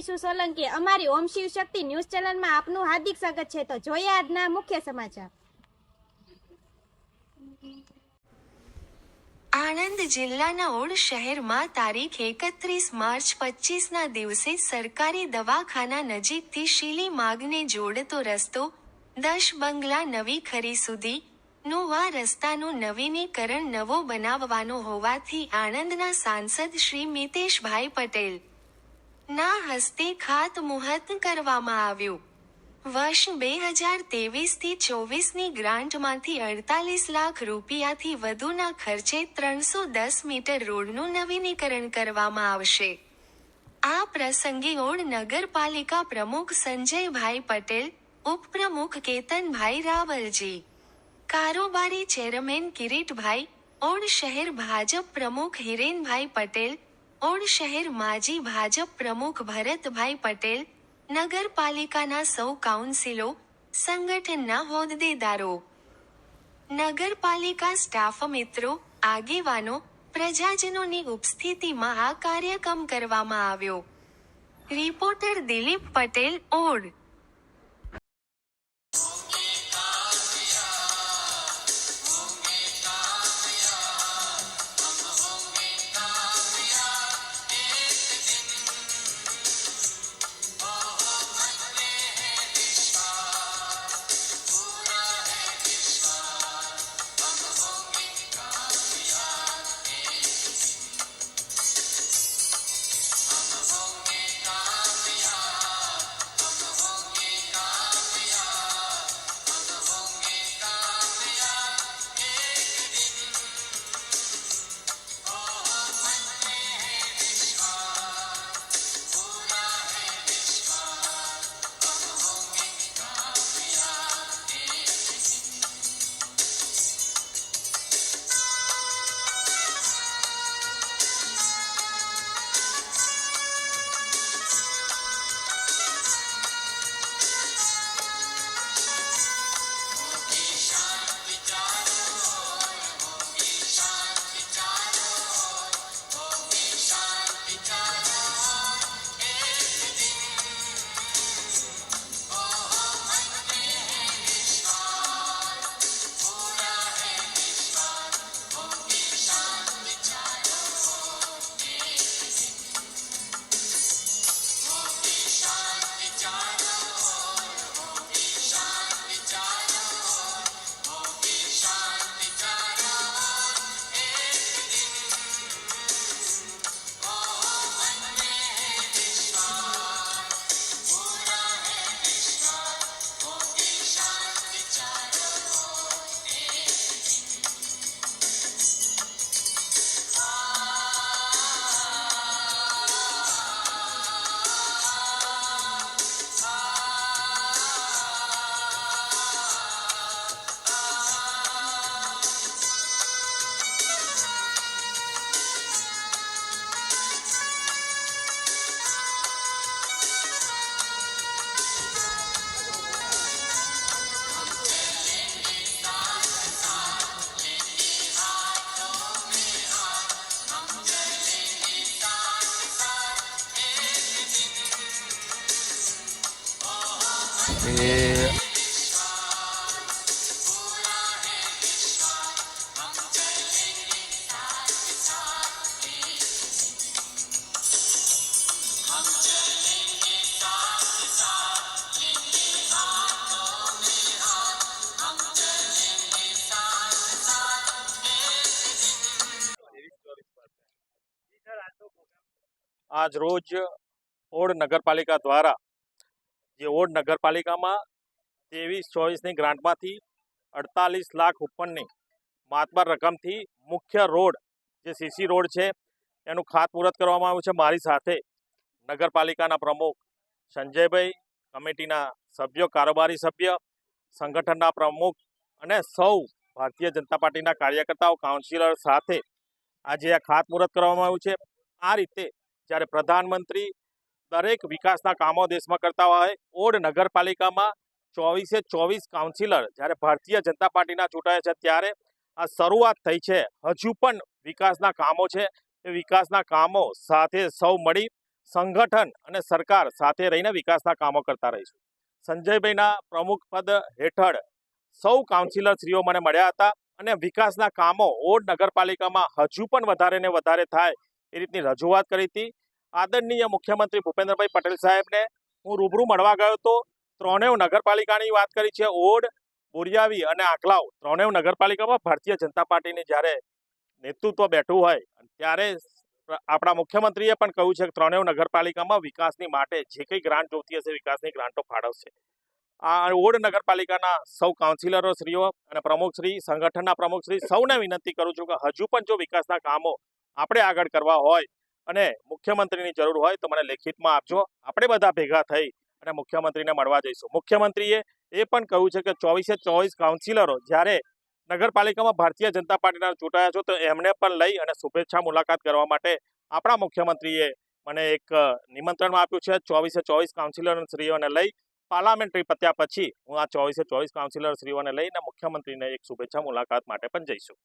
વિશુ સોલંકી. અમારી ઓમ શિવ શક્તિ ન્યૂઝ ચેનલમાં આપનું હાર્દિક સ્વાગત છે. તો જોઈએ આજના મુખ્ય સમાચાર. આણંદ જિલ્લાના ઓડ શહેરમાં તારીખ એકત્રીસ માર્ચ પચીસના દિવસે સરકારી દવાખાના નજીકથી શીલી માગને જોડતો રસ્તો દશ બંગલા નવી ખરી સુધી નોવા રસ્તાનું નવીનીકરણ નવો બનાવવાનો હોવાથી આણંદના સાંસદ શ્રી મિતેશભાઈ પટેલ ના હસ્તે ખાતમુહૂર્ત કરવામાં આવ્યું. વર્ષ બે હજાર તેવીસથી ચોવીસની ગ્રાન્ટમાંથી અડતાલીસ લાખ રૂપિયાથી વધુના ખર્ચે ત્રણસો દસ મીટર રોડનું નવીનીકરણ કરવામાં આવશે. આ પ્રસંગે ઓડ નગરપાલિકા પ્રમુખ સંજયભાઈ પટેલ, ઉપપ્રમુખ કેતનભાઈ રાવલજી, કારોબારી ચેરમેન કિરીટભાઈ, ઓડ શહેર ભાજપ પ્રમુખ હિરેનભાઈ પટેલ ઓડ શહેર માજી ભાજપ પ્રમુખ ભરતભાઈ પટેલ નગરપાલિકાના સૌ કાઉન્સિલો સંગઠનના હોદ્દેદારો. નગરપાલિકા સ્ટાફ મિત્રો, આગેવાનો, પ્રજાજનોની ઉપસ્થિતિમાં આ કાર્યક્રમ કરવામાં આવ્યો. રિપોર્ટર દિલીપ પટેલ ઓડ. એ આજ રોજ ઓડ નગરપાલિકા દ્વારા જે ઓડ નગરપાલિકામાં ત્રેવીસ ચોવીસની ગ્રાન્ટમાંથી અડતાલીસ લાખ ઉપરની માતબાર રકમથી મુખ્ય રોડ જે સીસી રોડ છે, એનું ખાતમુહૂર્ત કરવામાં આવ્યું છે. મારી સાથે નગરપાલિકાના પ્રમુખ સંજયભાઈ, કમિટીના સભ્યો, કારોબારી સભ્ય, સંગઠનના પ્રમુખ અને સૌ ભારતીય જનતા પાર્ટીના કાર્યકર્તાઓ, કાઉન્સિલર સાથે આજે આ ખાતમુહૂર્ત કરવામાં આવ્યું છે. આ રીતે જ્યારે પ્રધાનમંત્રી દરેક વિકાસના કામો દેશમાં કરતા હોય. ઓડ નગરપાલિકામાં ચોવીસે ચોવીસ કાઉન્સિલર જ્યારે ભારતીય જનતા પાર્ટીના ચૂંટાયા છે ત્યારે આ શરૂઆત થઈ છે. હજુ પણ વિકાસના કામો છે. એ વિકાસના કામો સાથે સૌ મળી સંગઠન અને સરકાર સાથે રહીને વિકાસના કામો કરતા રહીશું. સંજયભાઈના પ્રમુખ પદ હેઠળ સૌ કાઉન્સિલરશ્રીઓ મને મળ્યા હતા અને વિકાસના કામો ઓડ નગરપાલિકામાં હજુ પણ વધારે ને વધારે થાય એ રીતની રજૂઆત કરી હતી. આદરણીય મુખ્યમંત્રી ભૂપેન્દ્રભાઈ પટેલ સાહેબને હું રૂબરૂ મળવા ગયો હતો. ત્રણેય નગરપાલિકાની વાત કરી છે. ઓડ, બોરિયાવી અને આંકલાવ ત્રણેય નગરપાલિકામાં ભારતીય જનતા પાર્ટીની જ્યારે નેતૃત્વ બેઠું હોય ત્યારે આપણા મુખ્યમંત્રીએ પણ કહ્યું છે કે ત્રણેય નગરપાલિકામાં વિકાસની માટે જે કંઈ ગ્રાન્ટ જોતી હશે વિકાસની ગ્રાન્ટો ફાળવશે. આ ઓડ નગરપાલિકાના સૌ કાઉન્સિલરો શ્રીઓ અને પ્રમુખશ્રી સંગઠનના પ્રમુખશ્રી સૌને વિનંતી કરું છું કે હજુ પણ જો વિકાસના કામો આપણે આગળ કરવા હોય અને મુખ્યમંત્રીની જરૂર હોય તો મને લેખિતમાં આપજો. આપણે બધા ભેગા થઈ અને મુખ્યમંત્રીને મળવા જઈશું. મુખ્યમંત્રીએ એ પણ કહ્યું છે કે ચોવીસે ચોવીસ કાઉન્સિલરો જ્યારે નગરપાલિકામાં ભારતીય જનતા પાર્ટીના ચૂંટાયા છો તો એમને પણ લઈ અને શુભેચ્છા મુલાકાત કરવા માટે આપણા મુખ્યમંત્રીએ મને એક નિમંત્રણ આપ્યું છે. ચોવીસે ચોવીસ કાઉન્સિલર શ્રીઓને લઈ પાર્લામેન્ટરી પત્યા પછી હું આ ચોવીસે ચોવીસ કાઉન્સિલરશ્રીઓને લઈને મુખ્યમંત્રીને એક શુભેચ્છા મુલાકાત માટે પણ જઈશું.